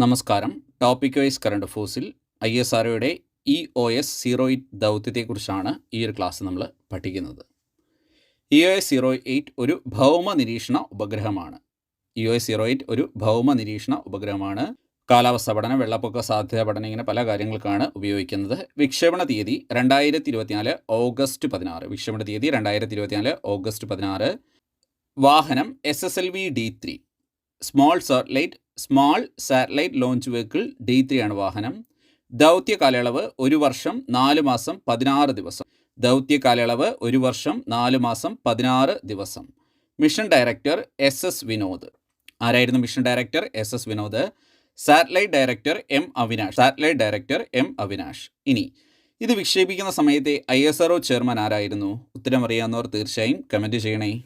നമസ്കാരം. Topic wise current ഫോഴ്സിൽ I S ആർഒയുടെ E O S zero eight ദൗത്യത്തെക്കുറിച്ചാണ് ഈ ഒരു ക്ലാസ് നമ്മൾ പഠിക്കുന്നത്. E O S zero eight ഒരു ഭൗമ നിരീക്ഷണ ഉപഗ്രഹമാണ്. E O S zero eight ഒരു ഭൗമ നിരീക്ഷണ ഉപഗ്രഹമാണ്. കാലാവസ്ഥ പഠനം വെള്ളപ്പൊക്ക സാധ്യത പഠനം ഇങ്ങനെ പല കാര്യങ്ങൾക്കാണ് ഉപയോഗിക്കുന്നത്. വിക്ഷേപണ തീയതി രണ്ടായിരത്തി ഇരുപത്തിനാല് ഓഗസ്റ്റ് പതിനാറ്. വിക്ഷേപണ തീയതി രണ്ടായിരത്തി ഇരുപത്തിനാല് ഓഗസ്റ്റ് പതിനാറ്. വാഹനം S S L V D three small satellite small satellite launch vehicle D three ആണ് വാഹനം. ദൗത്യ കാലയളവ് ഒരു വർഷം നാല് മാസം പതിനാറ് ദിവസം. ദൗത്യ കാലയളവ് ഒരു വർഷം നാല് മാസം പതിനാറ് ദിവസം. Mission director S S Vinod. ആരായിരുന്നു mission director S S Vinod? Satellite director M Avinash. Satellite director M Avinash. ഇനി ഇത് വിക്ഷേപിക്കുന്ന സമയത്തെ ഐ എസ് ചെയർമാൻ ആരായിരുന്നു? ഉത്തരം അറിയാവുന്നവർ തീർച്ചയായും കമന്റ് ചെയ്യണേ.